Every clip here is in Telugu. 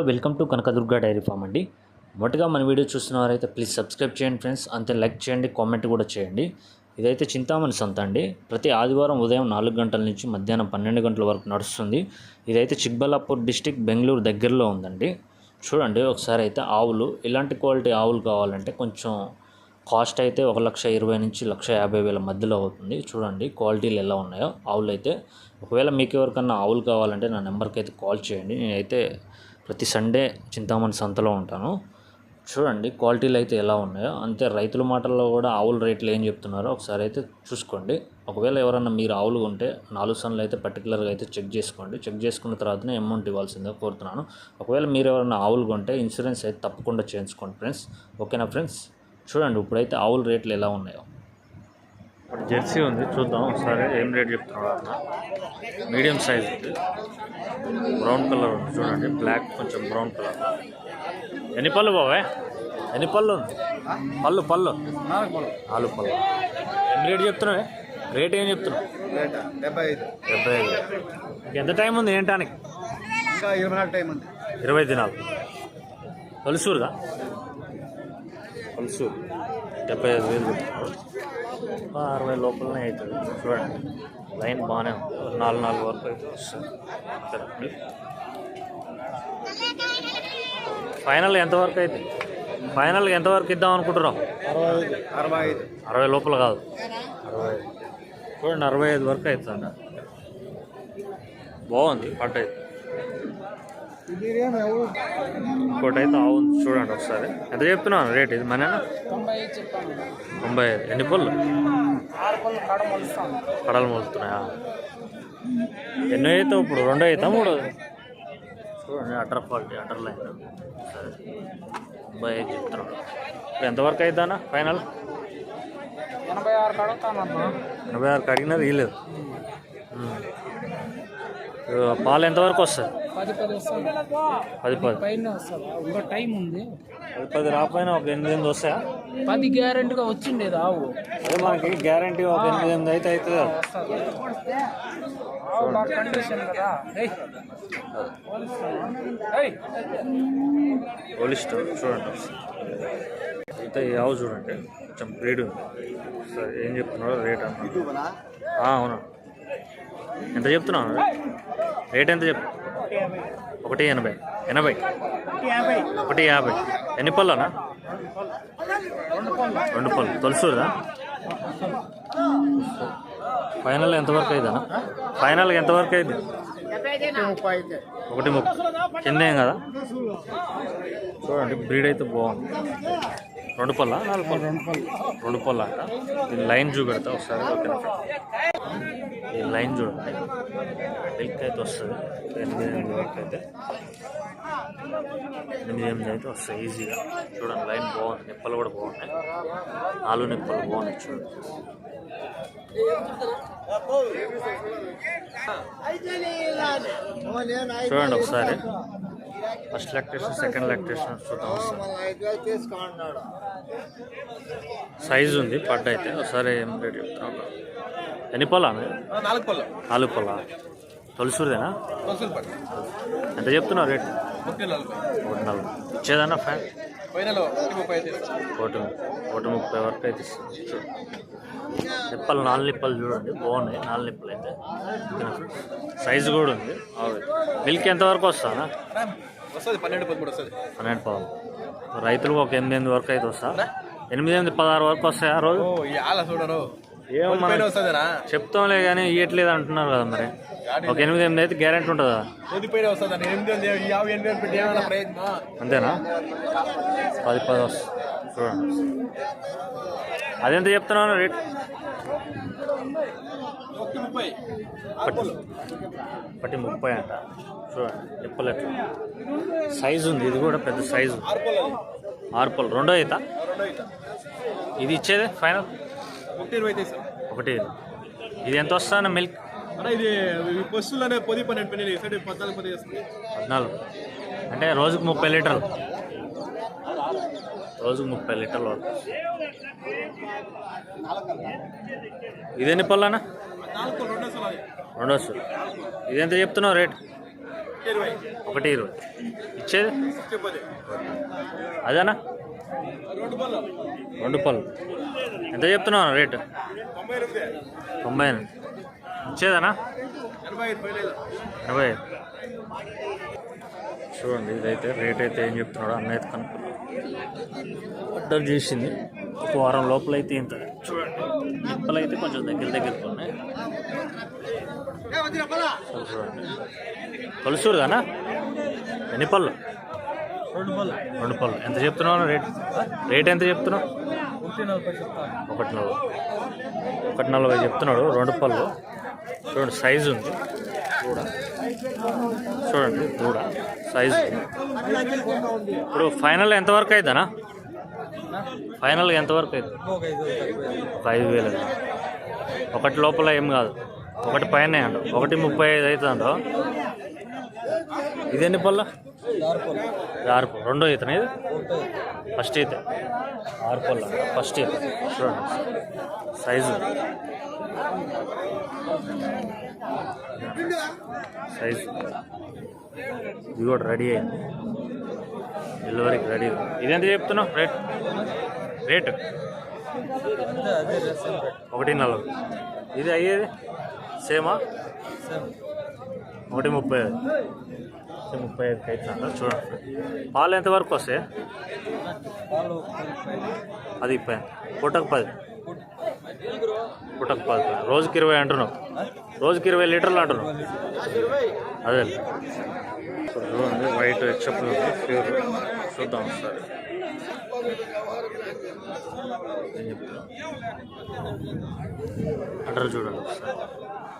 Hello welcome to Kanakadurga dairy farm అండి. మొదటగా మన వీడియో చూస్తున్న వారైతే ప్లీజ్ సబ్స్క్రైబ్ చేయండి ఫ్రెండ్స్ అంతే లైక్ చేయండి కామెంట్ కూడా చేయండి. ఇదైతే చింతామణి సంత అండి. ప్రతి ఆదివారం ఉదయం నాలుగు గంటల నుంచి మధ్యాహ్నం పన్నెండు గంటల వరకు నడుస్తుంది. ఇదైతే చిక్బల్లాపూర్ డిస్టిక్ బెంగళూరు దగ్గరలో ఉందండి. చూడండి ఒకసారి అయితే ఆవులు ఇలాంటి క్వాలిటీ ఆవులు కావాలంటే కొంచెం కాస్ట్ అయితే ఒక లక్ష ఇరవై నుంచి లక్ష యాభై వేల మధ్యలో అవుతుంది. చూడండి క్వాలిటీలు ఎలా ఉన్నాయో ఆవులు అయితే ఒకవేళ మీకు ఎవరికన్నా ఆవులు కావాలంటే నా నెంబర్కి అయితే కాల్ చేయండి. నేనైతే ప్రతి సండే చింతామణి సంతలో ఉంటాను. చూడండి క్వాలిటీలు అయితే ఎలా ఉన్నాయో. అంతే రైతుల మాటల్లో కూడా ఆవుల రేట్లు ఏం చెప్తున్నారో ఒకసారి అయితే చూసుకోండి. ఒకవేళ ఎవరన్నా మీరు ఆవులు ఉంటే నాలుగు సన్లు అయితే పర్టికులర్గా అయితే చెక్ చేసుకోండి. చెక్ చేసుకున్న తర్వాతనే అమౌంట్ ఇవ్వాల్సిందే కోరుతున్నాను. ఒకవేళ మీరు ఎవరైనా ఆవులు కొంటే ఇన్సూరెన్స్ అయితే తప్పకుండా చేయించుకోండి ఫ్రెండ్స్ ఓకేనా ఫ్రెండ్స్ చూడండి ఇప్పుడైతే ఆవుల రేట్లు ఎలా ఉన్నాయో. ఇప్పుడు జెర్సీ ఉంది చూద్దాం. ఒకసారి ఏం రేట్ చెప్తున్నాడు అన్న. మీడియం సైజ్ ఉంది. బ్రౌన్ కలర్ ఉంది చూడండి. బ్లాక్ కొంచెం బ్రౌన్ కలర్. ఎన్ని పళ్ళు బాబాయ్ ఎన్ని పళ్ళు ఉంది? పళ్ళు పళ్ళు. నాలుగు పళ్ళు. ఎన్ని రేట్ చెప్తున్నావు? రేట్ ఏం చెప్తున్నావు? రేట డెబ్బై ఐదు. డెబ్బై ఐదు. నీకు ఎంత టైం ఉంది ఏంటానికి ఇంకా ఇరవై నాలుగు టైం ఉంది. ఇరవై దినాలు. కొలుసూరుగా కొలుసూరు డెబ్బై ఐదు వేలు చెప్తున్నారు. ఒక అరవై లోపలనే అవుతుంది. చూడండి. లైన్ బాగానే ఉంది. నాలుగు నాలుగు వరకు అయితే వస్తుంది. ఫైనల్ ఎంతవరకు అయితే? ఫైనల్ ఎంతవరకు ఇద్దాం అనుకుంటున్నాం? అరవై ఐదు. అరవై ఐదు అరవై లోపల కాదు. అరవై ఐదు. చూడండి అరవై ఐదు వరకు అవుతుంది? బాగుంది పట్టు అయితే ఇంకోటి అయితే ఆవు చూడండి ఒకసారి. ఎంత చెప్తున్నాను రేట్ ఇది మన తొంభై ఐదు. ఎన్ని పళ్ళు? కడలు మొలుతున్నాయా? ఎన్నో అయితే ఇప్పుడు? రెండో అవుతా మూడో? చూడండి అటర్ క్వాలిటీ అటర్ లైన్. సరే. తొంభై ఐదు చెప్తున్నాడు ఇప్పుడు ఎంతవరకు అవుతానా ఫైనల్? ఎనభై ఆరు కడుగుతానన్నా ఎనభై ఆరుకి అడిగినా ఇవ్వలేదు పాలు ఎంతవరకు వస్తుంది పది పది పైన ఇంకా టైం ఉంది. పది పది రాకపోయినా ఒక ఎనిమిది ఎనిమిది వస్తాయా? పది గ్యారెంటీగా వచ్చిండేది ఆవు అదే మనకి గ్యారంటీ ఒక ఎనిమిది ఎనిమిది అయితే అవుతుంది. పోలిస్ట్ చూడండి. అయితే ఈ ఆవు చూడండి. కొంచెం బ్రీడ్ ఉంది. సరే ఏం చెప్తున్నారో రేట్ అన్న. అవును. ఎంత చెప్తున్నావు? రేట్ ఎంత చెప్ ఒకటి ఎనభై. ఎనభై. ఒకటి యాభై. ఎన్ని పళ్ళనా? రెండు పళ్ళు. తొలుసుదా ఫైనల్ ఎంతవరకు అయిందనా ఫైనల్ ఎంతవరకు అయింది ఒకటి ముప్పై. కింద కదా? చూడండి బ్రీడ్ అయితే బాగుంది. రెండు పళ్ళ? నాలుగు పళ్ళు. రెండు పళ్ళ. అంట దీని లైన్ చూపెడతా ఒకసారి ఓకేనా? ఈ లైన్ చూడండి మిల్క్ అయితే వస్తుంది. ఎనిమిది ఎనిమిది వరకు అయితే ఎనిమిది ఎనిమిది అయితే వస్తాయి ఈజీగా. చూడండి లైన్ బాగుంది. నిప్పలు కూడా బాగున్నాయి. నాలుగు నిప్పలు బాగున్నాయి చూడండి చూడండి ఒకసారి. ఫస్ట్ లెక్టేషన్ సెకండ్ లెక్టేషన్ చూద్దాం సైజ్ ఉంది పడ్డ అయితే ఒకసారి ఏం రేట్ చెప్తాం ఎన్ని పొలా నాలుగు పళ్ళు నాలుగు పొలా తొలిసూరుదేనా? ఎంత చెప్తున్నావు రేట్? ఒకటి నలభై. ఇచ్చేదన్నా ఫ్యాన్? ఒకటి. ఒకటి ముప్పై వరకు అయితే. నిప్పలు నాలుగు నిప్పలు చూడండి. బాగున్నాయి నాలుగు నిప్పలు అయితే. సైజు కూడా ఉంది. మిల్క్ ఎంతవరకు వస్తానా వస్తుంది? పన్నెండు పదమూడు వస్తుంది. పన్నెండు రైతులకు ఒక ఎనిమిది ఎనిమిది వరకు అయితే వస్తా. ఎనిమిది ఎనిమిది పదహారు వరకు వస్తాయా ఆ రోజు? చూడరు. ఏమో పైన మనం వస్తుందినా చెప్తాంలే కానీ ఇవ్వట్లేదు అంటున్నారు కదా మరి. ఒక ఎనిమిది ఎనిమిది అయితే గ్యారెంటీ ఉంటుందా? ఎనిమిది యాభై ఎనిమిది పెట్టి ఏమైనా ప్రయత్నం అంతేనా? పది పది వస్తుంది చూడండి. అదెంత చెప్తున్నాను రేట్? పట్టి ముప్పై అంట. చూడండి ఎట్లా సైజు ఉంది ఇది కూడా పెద్ద సైజు. ఆరు పళ్ళు రెండో అవుతా ఇది ఇచ్చేదే ఫైనల్? ఒకటి ఇది ఎంత వస్తాను మిల్క్? ఇది ఈ బస్సులోనే పది పన్నెండు పన్నెండు సైడ్ పద్నాలుగు పది పద్నాలుగు. అంటే రోజుకు ముప్పై లీటర్లు. రోజుకు ముప్పై లీటర్లు వరకు. ఇది ఎన్ని పళ్ళనా రెండో సార్ రెండో సార్ ఇది ఎంత చెప్తున్నావు రేట్? ఒకటి ఇరవై. ఇచ్చేది? అదేనా? రెండు పళ్ళు. ఎంత చెప్తున్నావు రేటు? తొంభై ఎనిమిది. ఇచ్చేదనా? ఎనభై. చూడండి ఇదైతే రేట్ అయితే ఏం చెప్తున్నాడు అన్న అయితే కనుక్కున్నాం ఆర్డర్ చేసింది. ఒక వారం లోపల అయితే ఇంత. చూడండి నిప్పలు అయితే కొంచెం దగ్గర దగ్గర ఉన్నాయి. చూడండి. కొలుసూరుదానా ఎన్ని పళ్ళు? రెండు పళ్ళు. రెండు పళ్ళు. ఎంత చెప్తున్నావు రేట్? రేట్ ఎంత చెప్తున్నావు? ఒకటి నలభై. ఒకటి నలభై చెప్తున్నాడు రెండు పళ్ళు. చూడండి సైజు ఉంది. దూడ చూడండి దూడ సైజు ఇప్పుడు ఫైనల్ ఎంతవరకు అవుతుందనా ఫైనల్ ఎంతవరకు అవుతుంది ఒక ఐదు వేలు. ఒకటి లోపల ఏం కాదు. ఒకటి పైన అండు ఒకటి ముప్పై ఐదు అవుతుందంట ఇది పళ్ళ? ఆరు పళ్ళు ఆరు పళ్ళు. రెండో అవుతుంది ఇది? ఫస్ట్ అయితే ఆరు పళ్ళు అంట ఫస్ట్ అయితే చూడండి. సైజు. సైజు. ఇది కూడా రెడీ అయింది. డెలివరీకి రెడీ. ఇదెంత చెప్తున్నావు? రేట్. రేటు. ఒకటి నలభై. ఇది అయ్యేది? సేమా? సేమ్. ఒకటి ముప్పై ఐదు ముప్పై ఐదుకి అవుతుందంట చూడండి. పాలు ఎంతవరకు వస్తాయి? అది పది పుట్టకు పది. పుట్టకు పది రోజుకి ఇరవై అంటున్నావు. రోజుకి ఇరవై లీటర్లు అంటున్నావు. అదే. చూడండి వైట్ చెప్పులు ప్యూర్ చూద్దాం ఒకసారి. అటర్ చూడండి ఒకసారి.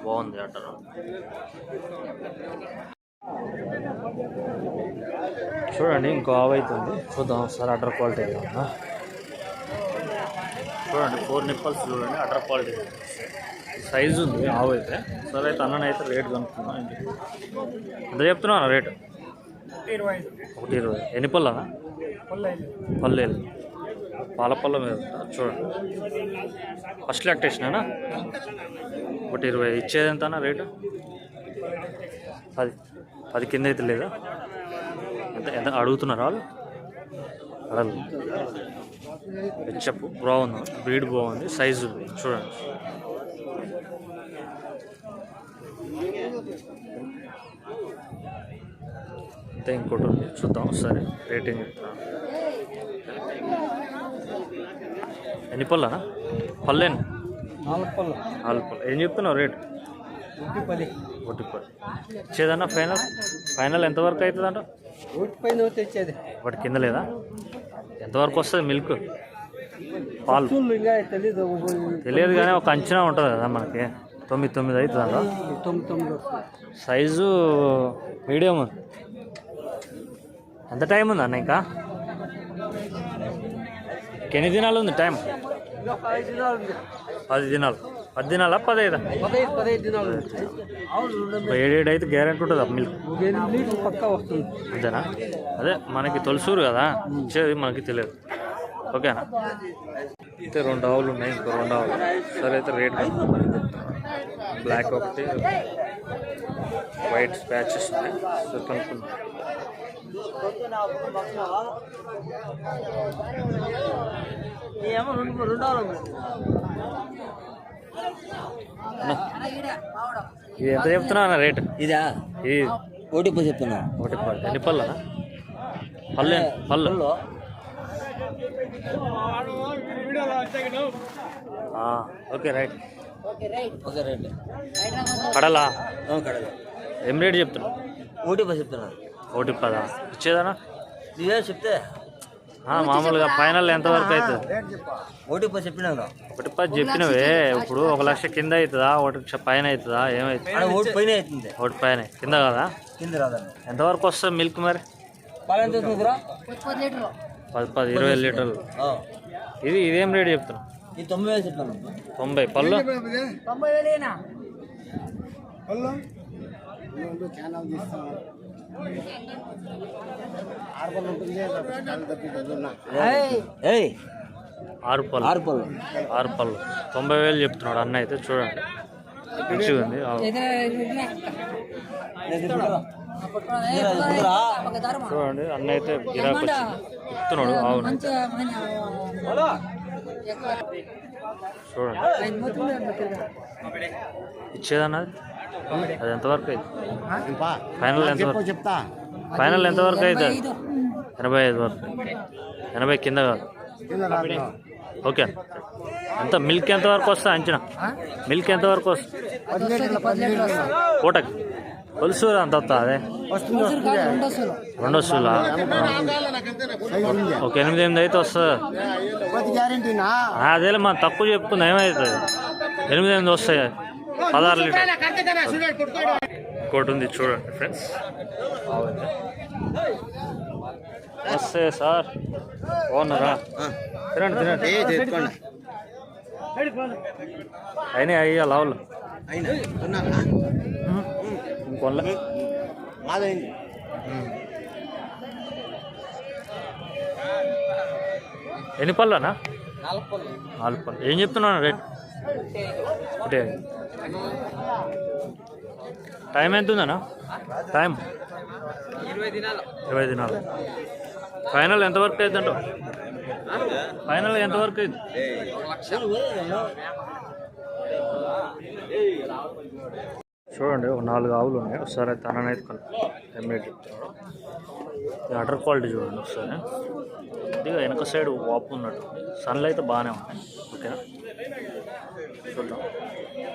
బాగుంది అటర్ చూడండి ఇంకో ఆవు అవుతుంది చూద్దాం ఒకసారి అడ్డర్ క్వాలిటీ ఎలా చూడండి ఫోర్ నిప్పల్స్ చూడండి అడ్డర్ క్వాలిటీ సైజు ఉంది ఆవు అయితే. సరే అయితే అన్నని అయితే రేట్ కనుక్కున్నా ఎంత చెప్తున్నావు రేటు? ఒకటి ఇరవై. ఎన్ని పళ్ళనా పళ్ళు పల్లెలు పాల పళ్ళ మీద. చూడండి. ఫస్ట్ లాక్టేషనేనా ఒకటి ఇరవై. ఇచ్చేది ఎంతనా రేటు? పది. పది కింద అయితే లేదా? ఎంత ఎంత అడుగుతున్నారా వాళ్ళు? అడగదు హెచ్చప్ బాగుంది. బ్రీడ్ బాగుంది. సైజు చూడండి. అంతే ఇంకోటి ఉంది. చూద్దాం. ఒకసారి రేటింగ్ చెప్తాను ఎన్ని పళ్ళనా? పళ్ళేను? నాలుగు పళ్ళు. నాలుగు పళ్ళు. ఏం చెప్తున్నావు రేట్? పది ఇచ్చేదన్నా ఫైనల్? ఫైనల్ ఎంతవరకు అవుతుందంట? ఒకటి పైన తెచ్చేది ఒకటి కింద లేదా? ఎంతవరకు వస్తుంది మిల్క్? పాలు. తెలియదు కానీ ఒక అంచనా ఉంటుంది కదా మనకి. తొమ్మిది తొమ్మిది అవుతుందంట? తొమ్మిది తొమ్మిది సైజు మీడియం. ఎంత టైం ఉంది అన్న ఇంకా? ఎన్ని దినాలు ఉంది టైం? పది దినాలు. పది దినాలా. పదహైదా పదహైదు దినాలు ఏడేడు అయితే గ్యారెంటీ ఉంటుంది మిల్క్? పక్కా వస్తుంది. అంతేనా? అదే మనకి తొలసూరు కదా? ఇచ్చేది మనకి తెలియదు. ఓకేనా? అయితే రెండు ఆవులు ఉన్నాయి ఇంకో రెండు ఆవులు. సరే అయితే రేట్ బ్లాక్ ఒకటి వైట్ ప్యాచెస్ ఉన్నాయి. సో కనుక్కుందాం. ఏమో రెండు రెండు ఆవులు ఇది ఎంత చెప్తున్నా అన్న రేట్? ఇదా? ఇది ఓటీపీ చెప్తున్నా. ఒకటి పళ్ళు ఎన్ని పళ్ళు అన్న? పళ్ళు? పళ్ళు. ఆ, ఓకే రైట్. Okay right. కడలా? కడగ ఏం రేట్ చెప్తున్నావు ఓటీపీ చెప్తున్నా. ఒకటి పదా ఇచ్చేదనా నువ్వే చెప్తే. మామూలుగా ఫైనల్ ఎంతవరకు అవుతుంది? ఓటీపీ చెప్పినా ఒకటి పది చెప్పినవే. ఇప్పుడు ఒక లక్ష కింద అవుతుందా? ఒకటి లక్ష పైన అవుతుందా? పైన అవుతుంది. ఒకటి పైన. కింద కదా? కింద రాదండి. ఎంతవరకు వస్తుంది మిల్క్ మరి? ఎంత పది పది ఇరవై లీటర్లు. ఇది ఇదేం రేట్ చెప్తున్నావు? ఈ తొంభై చెప్తాను తొంభై. పళ్ళు? తొంభై ఆరు పళ్ళు. ఆరు పళ్ళు. ఆరు పళ్ళు. తొంభై వేలు చెప్తున్నాడు అన్న అయితే చూడండి. మంచిగా ఉంది. చూడండి అన్న అయితే గిరాకు చెప్తున్నాడు అవును. చూడండి. ఇచ్చేదన్నది? అది. ఎంతవరకు అయింది? ఫైనల్ ఎంతవరకు చెప్తా. ఫైనల్ ఎంతవరకు అయితే ఎనభై ఐదు. వరకు. ఎనభై కింద కాదు. ఓకే. ఎంత? మిల్క్ ఎంత వరకు వస్తా అంచనా? మిల్క్ ఎంత వరకు వస్తుంది? పూటకి పులుసు అంత వస్తా అదే? రెండో సూలా? ఒక ఎనిమిది ఎనిమిది అయితే వస్తుంది. అదేలే మనం తక్కువ చెప్పుకుంది ఏమవుతుంది ఎనిమిది ఎనిమిది వస్తాయి. పదహారు లీటర్ ఇంకోటి ఉంది చూడండి ఫ్రెండ్స్. వస్తే సార్. బాగున్నారా? తినండి తినండి. అయినా అయ్యా లావులు. ఇంకొనలే ఎన్ని పళ్ళనా? నాలుగు పళ్ళు. ఏం చెప్తున్నాను రేట్? ఒకటే టైం ఎంత ఉందన్నా టైం? ఇరవై దినాలు. ఫైనల్ ఎంతవరకు అవుతుందంట ఫైనల్ ఎంతవరకు అయింది? చూడండి ఒక నాలుగు ఆవులు ఉన్నాయి. ఒకసారి తననైతే ఎమ్మెట్ చెప్తున్నాడు ఈ అటర్ క్వాలిటీ చూడండి ఒకసారి. కొద్దిగా వెనక సైడ్ వాపు ఉన్నట్టు. సన్లు అయితే బాగానే ఉన్నాయి ఓకేనా చూద్దాం.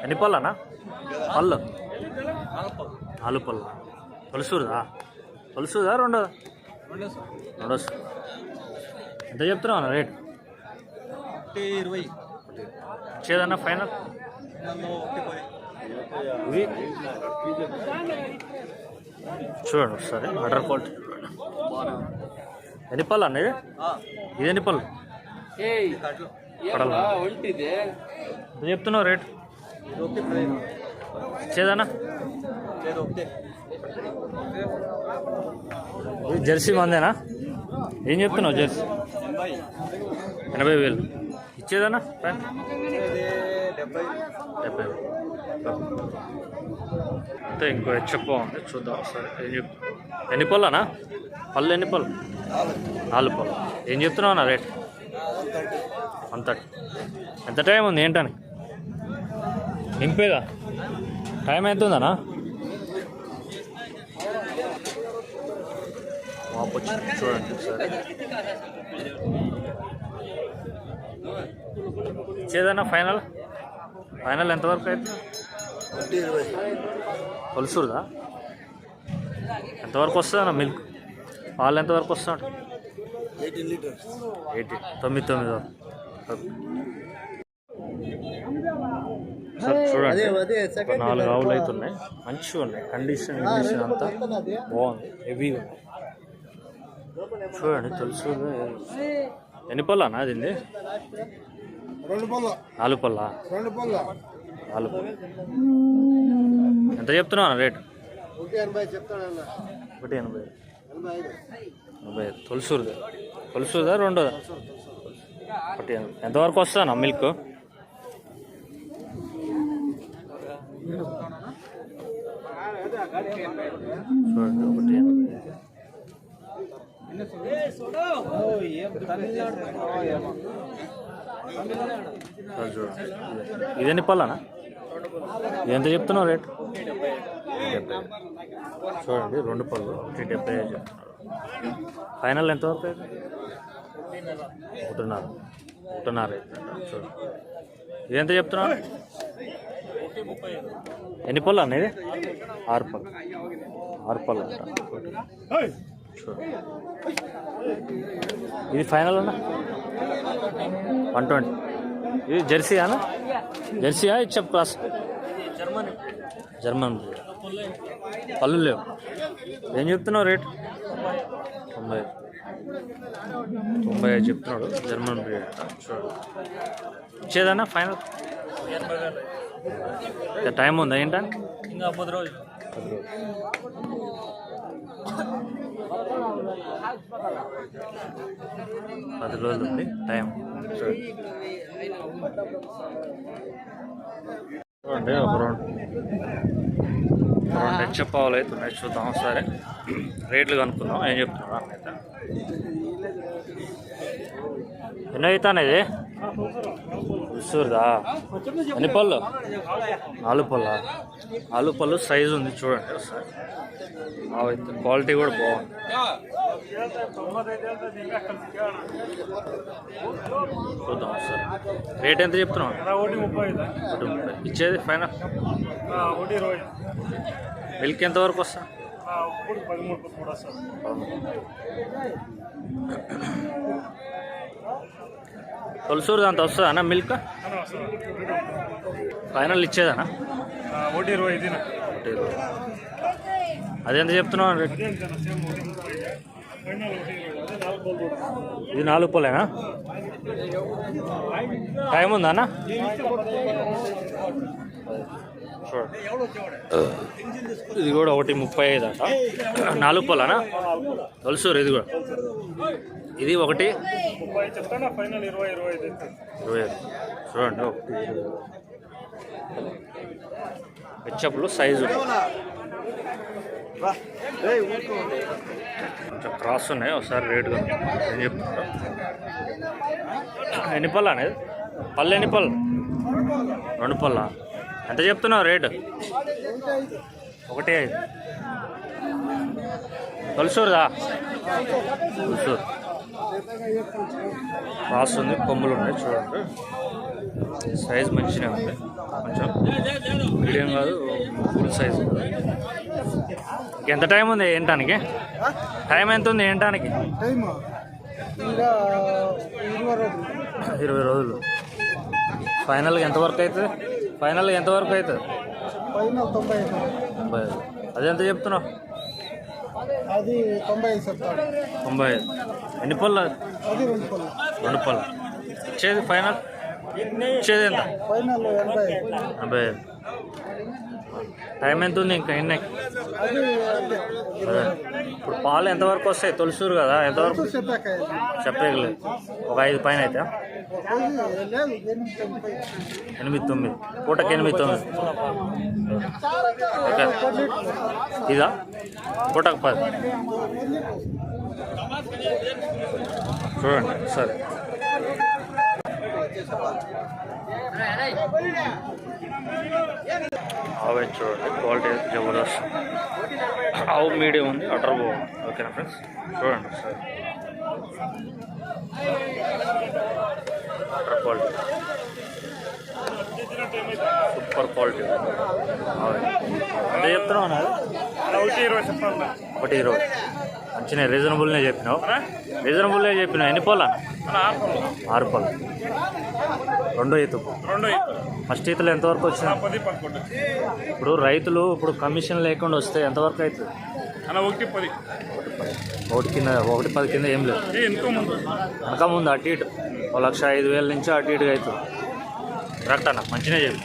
ఎన్ని పళ్ళనా? పళ్ళు? నాలుగు పళ్ళు. తొలుసూరుదా తొలుసూదా రెండోదా? రెండో సూరు. ఎంత చెప్తున్నావు అన్న రేట్? ఇరవై. ఇచ్చేదన్నా ఫైనల్? చూడండి ఒకసారి క్వాలిటీ. చూడండి ఎన్ని పళ్ళు అన్న ఇది ఇది ఎన్ని పళ్ళు? చెప్తున్నావు రేట్. ఇది జెర్సీ మందేనా? ఏం చెప్తున్నావు జెర్సీ? ఎనభై వేలు. ఇచ్చేదన్నా? ఫైన్ డెబ్బై. అంతే ఇంకో హెచ్చప్ప ఉంది చూద్దాం ఒకసారి. ఏం చెప్తా ఎన్ని పళ్ళనా? పళ్ళు ఎన్ని పళ్ళు? నాలుగు పళ్ళు. ఏం చెప్తున్నావు అన్న రేట్? అంత ఎంత టైం ఉంది ఏంటని? ఇంపేగా టైం వాపొచ్చి చూడండి ఇచ్చేదన్నా ఫైనల్? ఫైనల్ ఎంతవరకు అయితే? కొలుసురుదా? ఎంతవరకు వస్తుందన్న మిల్క్? పాలు ఎంతవరకు వస్తాడు ఎయిటీన్ లీటర్స్. ఎయిటీ తొమ్మిది తొమ్మిది వరకు. చూడండి. అదే నాలుగు ఆవులు అయితే ఉన్నాయి మంచిగా ఉన్నాయి. కండిషన్ కండిషన్ అంతా బాగుంది. హెవీగా ఉంది చూడండి తెలుసు. ఎన్ని పళ్ళా నాది ఇది? రెండు పళ్ళు. నాలుగు పళ్ళా? నాలుగు పళ్ళు. ఎంత చెప్తున్నావు అన్న రేటు? ఒకటి ఎనభై ఎనభై. తొలుసూరుదా? తొలుసూరుదా? రెండోదా? ఎంతవరకు వస్తానా మిల్క్? ఒకటి ఇది ఎన్ని పళ్ళనా ఇది ఎంత చెప్తున్నావు రేట్? చూడండి రెండు పళ్ళు. ఒకటి డెబ్బై ఫైనల్ ఎంత వరకు ఒకటిన్నర. ఒకటిన్నర చూడు. ఇది ఎంత చెప్తున్నావు? ఎన్ని పళ్ళు అన్న ఇది? ఆరు పళ్ళు. ఆరు పళ్ళు అంట. ఇది ఫైనల్ అన్న? One twenty. ఇది జెర్సీ అన్న? జెర్సీయా ఇచ్చప్ క్లాస్. జర్మన్. జర్మన్ పళ్ళు లేవు. ఏం చెప్తున్నావు రేట్? తొంభై తొంభై ఐదు చెప్తున్నాడు. జర్మన్ బ్రీడ్ అంట చూడు. ఇచ్చేదన్నా ఫైనల్? టైం ఉందా ఏంటని ఇంకా పది రోజులు. పది రోజులు ఉంది. టైం. చూడు. చూడండి ఒక రెండు. రెండు హెచ్చ పావులు అయితే చూద్దాం ఒకసారి. రేట్లు కనుక్కుందాం ఏం చెప్తున్నారు అయితే ఎన్నో అవుతాను ఇది? ఉసూరుదా? ఎన్ని పళ్ళు? నాలుగు పళ్ళ? నాలుగు పళ్ళు సైజు ఉంది చూడండి ఒకసారి. క్వాలిటీ కూడా బాగుంది. చూద్దాం ఒకసారి. రేట్ ఎంత ఒకటి ముప్పై ముప్పై. ఇచ్చేది ఫైనల్? మిల్క్ ఎంత వరకు వస్తా ఇప్పుడు పదమూడు వస్తుంది తొలసూరు దాంతో వస్తుందా అన్న మిల్క్? ఫైనల్ ఇచ్చేదనా ఒకటి ఇరవై ఒకటి. అదెంత చెప్తున్నావు ఐదు. బోల్ ఇది నాలుగు పొలేనా? టైం ఉందా అన్న? ఇది కూడా ఒకటి ముప్పై ఐదు అంట. నాలుగు పొలానా? తొలసూరు ఇది కూడా. ఇది ఒకటి? ఇరవై ఐదు. చూడండి ఒకటి హెచ్చప్లు సైజు కొంచెం క్రాస్ ఉన్నాయి ఒకసారి రేటు ఏం చెప్తున్నా ఎన్ని పళ్ళు అనేది పళ్ళు ఎన్ని పళ్ళు రెండు పళ్ళా ఎంత చెప్తున్నావు రేటు? ఒకటి ఐదు. తొలసూరుదా తొలసూరు క్రాస్ ఉంది కొమ్ములు ఉన్నాయి చూడండి. సైజ్ మంచిగా ఉంది. కొంచెం మీడియం కాదు ఫుల్ సైజ్ ఎంత టైం ఉంది ఏంటానికి టైం ఎంత ఉంది ఏంటానికి ఇరవై రోజులు. ఫైనల్గా ఎంతవరకు అవుతుంది? ఫైనల్గా ఎంతవరకు అవుతుంది? తొంభై ఐదు. తొంభై ఐదు. అదెంత చెప్తున్నావు? అది తొంభై ఐదు చెప్తాడు. తొంభై ఐదు. ఎన్ని పళ్ళు? అది రెండు పళ్ళు. రెండు పళ్ళు. ఇచ్చేది ఫైనల్? ఇచ్చేది ఎంత? ఫైనల్ ఎనభై డెబ్బై ఐదు. టైం ఎంత ఉంది ఇంకా ఎన్ని? ఇప్పుడు పాలు ఎంతవరకు వస్తాయి? తొలిసూరు కదా ఎంతవరకు? చెప్పాక చెప్పలేదు ఒక ఐదు పైన అయితే. ఎనిమిది ఎనిమిది తొమ్మిది. పూటకి ఎనిమిది తొమ్మిది. ఓకే. ఇదా? పూటకు పది. చూడండి సరే. ఆవు చూడండి? క్వాలిటీ జబర్దస్త్. ఆవు మీడియం ఉంది అటర్ బాగుంది. ఓకేనా ఫ్రెండ్స్? చూడండి సరే అటర్ క్వాలిటీ. Super quality. అంటే చెప్తున్నావు ఒకటి ఇరవై చెప్పాలి ఒకటి ఇరవై. మంచిగా రీజనబుల్నే చెప్పినావు. రీజనబుల్నే చెప్పినావు. ఎన్ని పోలా. ఆరు పళ్ళు రెండో ఐదు ఫస్ట్ ఈతలు ఎంతవరకు వచ్చింది? పది పదకొండు. ఇప్పుడు రైతులు ఇప్పుడు కమిషన్ లేకుండా వస్తే ఎంతవరకు అవుతుంది? అలా ఒకటి పది. ఒకటి కింద ఒకటి పది కింద ఏం లేదు. ఏ ఎంతో ముందు. వెనక ముందు అటు ఇటు. ఒక లక్ష ఐదు వేల నుంచి అటు ఇటుగా అవుతుంది. కరెక్ట్ అన్న మంచిగా చెప్పి.